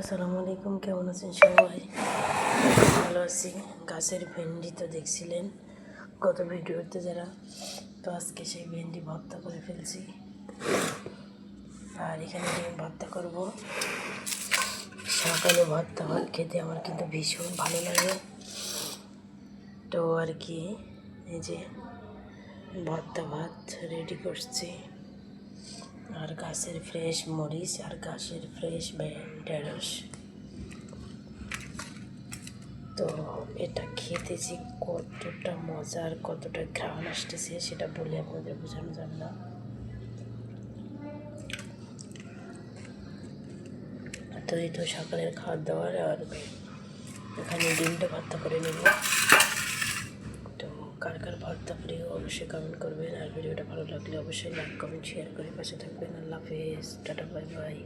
আসসালামু আলাইকুম, কেমন আছেন সবাই? ভালো আছি। গাছের ভেন্ডি তো দেখছিলেন গত ভিডিওতে যারা। তো আজকে সেই ভেন্ডি ভর্তা করে ফেলছি। আর এখানে ডিম ভর্তা করব। সকালে ভর্তা ভাত খেতে আমার কিন্তু ভীষণ ভালো লাগে। তো আর কি, এই যে ভর্তা ভাত রেডি করছি। গাছের ফ্রেশ মরিচ আর গাছের ফ্রেশ ঢেঁড়স তো এটা খেতে যে কতটা মজার, কতটা ঘ্রাণ আসতেছে, সেটা বলে আপনাদের বোঝানো যাবে না। তো এই তো সকালের খাওয়ার দাওয়ার, আর এখানে ডিমটা ভর্তা করে নেব কার কার ভর্তা প্রিয়, অবশ্যই কমেন্ট করবেন। আর ভিডিওটা ভালো লাগলে অবশ্যই লাইক কমেন্ট শেয়ার করে পাশে থাকবেন। আল্লাহ হাফেজ। Tata bye bye